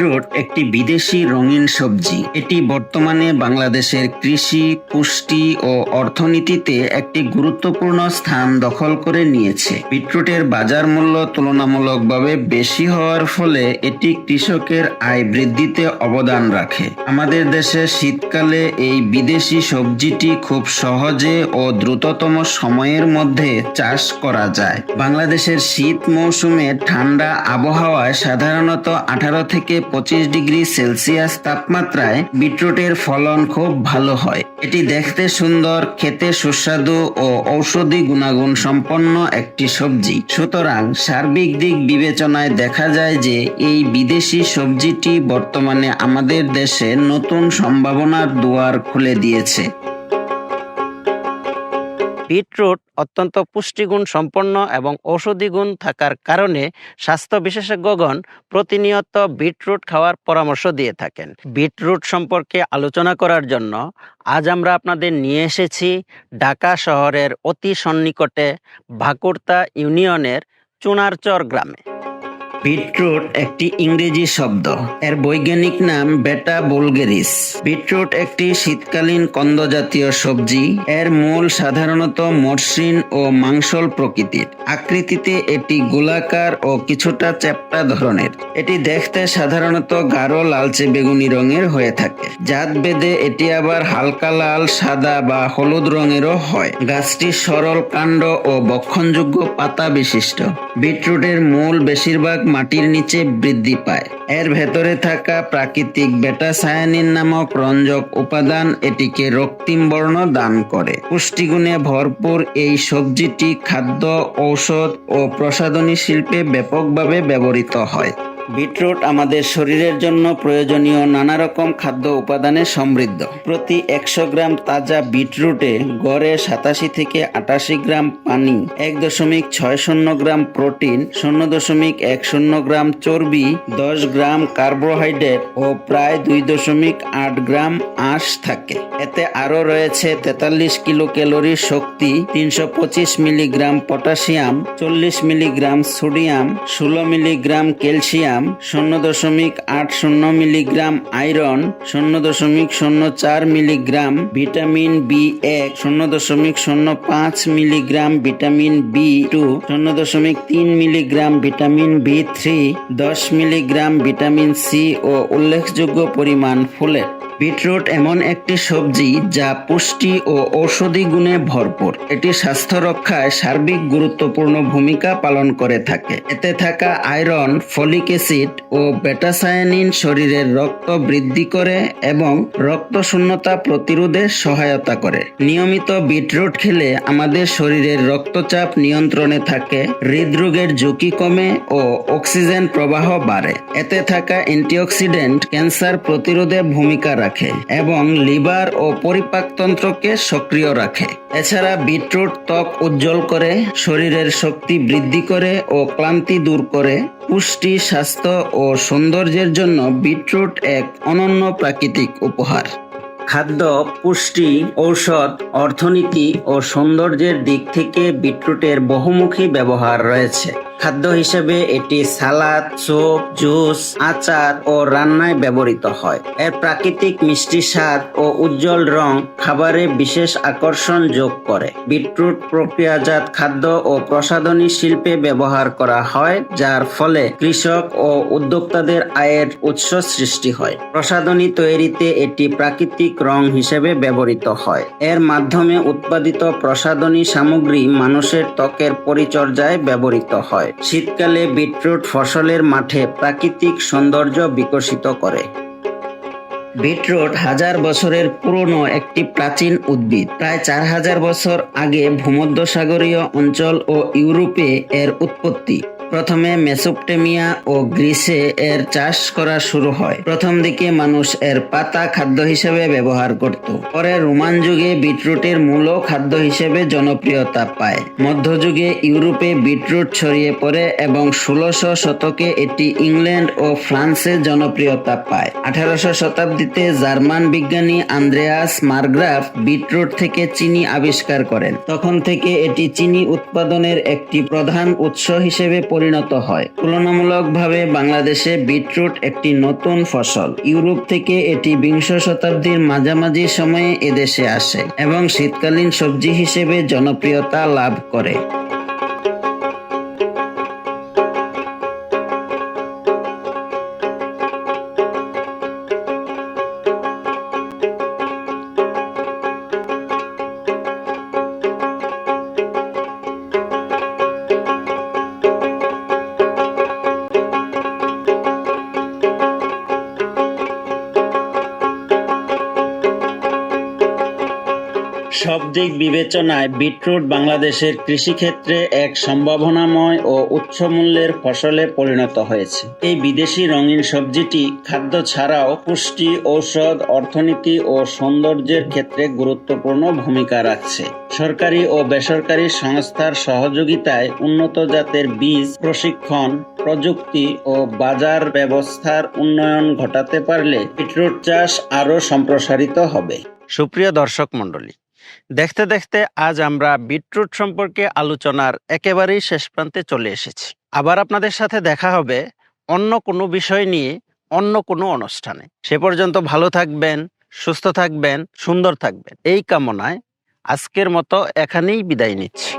Beetroot একটি বিদেশি রঙিন সবজি। এটি বর্তমানে বাংলাদেশের কৃষি, পুষ্টি ও অর্থনীতিতে একটি গুরুত্বপূর্ণ স্থান দখল করে নিয়েছে। বিটরুটের বাজার মূল্য তুলনামূলকভাবে বেশি হওয়ার ফলে এটি কৃষকের আয় বৃদ্ধিতে অবদান রাখে। আমাদের দেশে শীতকালে এই বিদেশি সবজিটি খুব সহজে ও দ্রুততম সময়ের মধ্যে চাষ করা যায়। বাংলাদেশের শীত মৌসুমে ঠান্ডা আবহাওয়ায় সাধারণত আঠারো থেকে পঁচিশ ডিগ্রি সেলসিয়াস তাপমাত্রায় বিটরুটের ফলন খুব ভালো হয়। এটি দেখতে সুন্দর, খেতে সুস্বাদু ও ঔষধি গুণাগুণ সম্পন্ন একটি সবজি। সুতরাং সার্বিক দিক বিবেচনায় দেখা যায় যে এই বিদেশি সবজিটি বর্তমানে আমাদের দেশে নতুন সম্ভাবনার দুয়ার খুলে দিয়েছে। বিটরুট অত্যন্ত পুষ্টিগুণ সম্পন্ন এবং ঔষধি গুণ থাকার কারণে স্বাস্থ্য বিশেষজ্ঞগণ প্রতিনিয়ত বিটরুট খাওয়ার পরামর্শ দিয়ে থাকেন। বিটরুট সম্পর্কে আলোচনা করার জন্য আজ আমরা আপনাদের নিয়ে এসেছি ঢাকা শহরের অতি সন্নিকটে ভাকুরতা ইউনিয়নের চুনারচর গ্রামে। বিটরুট একটি ইংরেজি শব্দ। এর বৈজ্ঞানিক নাম বেটা বুলগেরিস। বিটরুট একটি শীতকালীন কন্দ জাতীয় সবজি। এর মূল সাধারণত মসৃণ ও মাংসল প্রকৃতির। আকৃতিতে এটি গোলাকার ও কিছুটা চ্যাপ্টা ধরনের। এটি দেখতে সাধারণত গাঢ় লালচে বেগুনি রঙের হয়ে থাকে। জাত বেদে এটি আবার হালকা লাল, সাদা বা হলুদ রঙেরও হয়। গাছটি সরল, কাণ্ড ও বক্ষণযোগ্য পাতা বিশিষ্ট। বিটরুটের মূল বেশিরভাগ মাটির নিচে বৃদ্ধি পায়। এর ভেতরে থাকা প্রাকৃতিক বেটাসায়ানিন নামক রঞ্জক উপাদান এটিকে রক্তিম বর্ণ দান করে। পুষ্টিগুণে ভরপুর এই সবজিটি খাদ্য, ঔষধ ও প্রসাধনী শিল্পে ব্যাপকভাবে ব্যবহৃত হয়। বিটরুট আমাদের শরীরের জন্য প্রয়োজনীয় নানা রকম খাদ্য উপাদানে সমৃদ্ধ। প্রতি একশো গ্রাম তাজা বিটরুটে গড়ে সাতাশি থেকে আটাশি গ্রাম পানি, এক দশমিক ছয় শূন্য গ্রাম প্রোটিন, শূন্য দশমিক এক শূন্য গ্রাম চর্বি, দশ গ্রাম কার্বোহাইড্রেট ও প্রায় দুই দশমিক আট গ্রাম আঁশ থাকে। এতে আরও রয়েছে তেতাল্লিশ কিলো ক্যালোরি শক্তি, তিনশো পঁচিশ মিলিগ্রাম পটাশিয়াম, চল্লিশ মিলিগ্রাম সোডিয়াম, ষোলো মিলিগ্রাম ক্যালসিয়াম শূন্য দশমিক আট শূন্য মিলিগ্রাম আয়রন, শূন্য দশমিক শূন্য চার মিলিগ্রাম ভিটামিন বি এক, শূন্য দশমিক শূন্য পাঁচ মিলিগ্রাম ভিটামিন বি টু, শূন্য দশমিক তিন মিলিগ্রাম ভিটামিন বি থ্রি, দশ মিলিগ্রাম ভিটামিন সি ও উল্লেখযোগ্য পরিমাণ ফুলেট বিটরুট এমন একটি সবজি যা পুষ্টি ও ঔষধি গুণে ভরপুর। এটি স্বাস্থ্য রক্ষায় সার্বিক গুরুত্বপূর্ণ ভূমিকা পালন করে থাকে। এতে থাকা আয়রন, ফলিক অ্যাসিড ও বেটাসায়ানিন শরীরের রক্ত বৃদ্ধি করে এবং রক্ত শূন্যতা প্রতিরোধে সহায়তা করে। নিয়মিত বিটরুট খেলে আমাদের শরীরের রক্তচাপ নিয়ন্ত্রণে থাকে, হৃদরোগের ঝুঁকি কমে ও অক্সিজেন প্রবাহ বাড়ে। এতে থাকা অ্যান্টিঅক্সিডেন্ট ক্যান্সার প্রতিরোধে ভূমিকা রাখে। এবং লিভার ও পরিপাকতন্ত্রকে সক্রিয় রাখে। এছাড়া বিটরুট ত্বক উজ্জ্বল করে, শরীরের শক্তি বৃদ্ধি করে ও ক্লান্তি দূর করে। পুষ্টি, স্বাস্থ্য ও সৌন্দর্যের জন্য বিটরুট এক অনন্য প্রাকৃতিক উপহার। খাদ্য, পুষ্টি, ঔষধ, অর্থনীতি ও সৌন্দর্যের দিক থেকে বিটরুটের বহুমুখী ব্যবহার রয়েছে। খাদ্য হিসেবে এটি সালাদ স্যুপ জুস, আচার ও রান্নায় ব্যবহৃত হয়। এর প্রাকৃতিক মিষ্টি স্বাদ ও উজ্জ্বল রং খাবারে বিশেষ আকর্ষণ যোগ করে। বিটরুট প্রক্রিয়াজাত খাদ্য ও প্রসাধনী শিল্পে ব্যবহার করা হয়, যার ফলে কৃষক ও উদ্যোক্তাদের আয়ের উৎস সৃষ্টি হয়। প্রসাধনী তৈরিতে এটি প্রাকৃতিক রং হিসেবে ব্যবহৃত হয়। এর মাধ্যমে উৎপাদিত প্রসাধনী সামগ্রী মানুষের ত্বকের পরিচর্যায় ব্যবহৃত হয়। শীতকালে বিটরুট ফসলের মাঠে প্রাকৃতিক সৌন্দর্য বিকশিত করে। বিটরুট হাজার বছরের পুরনো একটি প্রাচীন উদ্ভিদ। প্রায় চার হাজার বছর আগে ভূমধ্যসাগরীয় অঞ্চল ও ইউরোপে এর উৎপত্তি। প্রথমে মেসোপটেমিয়া ও গ্রিসে এর চাষ করা শুরু হয়। প্রথম দিকে মানুষ এর পাতা খাদ্য হিসেবে ব্যবহার করত। পরে রোমান যুগে বিটরুটের মূল খাদ্য হিসেবে জনপ্রিয়তা পায়। মধ্যযুগে ইউরোপে বিটরুট ছড়িয়ে পড়ে এবং ষোলশো শতকে এটি ইংল্যান্ড ও ফ্রান্সে জনপ্রিয়তা পায়। আঠারোশো শতাব্দীতে জার্মান বিজ্ঞানী আন্দ্রেয়াস মার্গ্রাফ বিটরুট থেকে চিনি আবিষ্কার করেন। তখন থেকে এটি চিনি উৎপাদনের একটি প্রধান উৎস হিসেবে পরিণত হয়। তুলনামূলকভাবে বাংলাদেশে বিটরুট একটি নতুন ফসল। ইউরোপ থেকে এটি বিংশ শতাব্দীর মাঝামাঝি সময়ে এদেশে আসে এবং শীতকালীন সবজি হিসেবে জনপ্রিয়তা লাভ করে। সব দিক বিবেচনায় বিটরুট বাংলাদেশের কৃষিক্ষেত্রে এক সম্ভাবনাময় ও উচ্চ মূল্যের ফসলে পরিণত হয়েছে। এই বিদেশি রঙিন সবজিটি খাদ্য ছাড়াও পুষ্টি, ঔষধ, অর্থনীতি ও সৌন্দর্যের ক্ষেত্রে গুরুত্বপূর্ণ ভূমিকা রাখছে। সরকারি ও বেসরকারি সংস্থার সহযোগিতায় উন্নত জাতের বীজ, প্রশিক্ষণ, প্রযুক্তি ও বাজার ব্যবস্থার উন্নয়ন ঘটাতে পারলে বিটরুট চাষ আরও সম্প্রসারিত হবে। সুপ্রিয় দর্শক মণ্ডলী দেখতে দেখতে আজ আমরা বিটরুট সম্পর্কে আলোচনার একেবারেই শেষ প্রান্তে চলে এসেছি। আবার আপনাদের সাথে দেখা হবে অন্য কোনো বিষয় নিয়ে, অন্য কোনো অনুষ্ঠানে। সে পর্যন্ত ভালো থাকবেন, সুস্থ থাকবেন, সুন্দর থাকবেন। এই কামনায় আজকের মতো এখানেই বিদায় নিচ্ছি।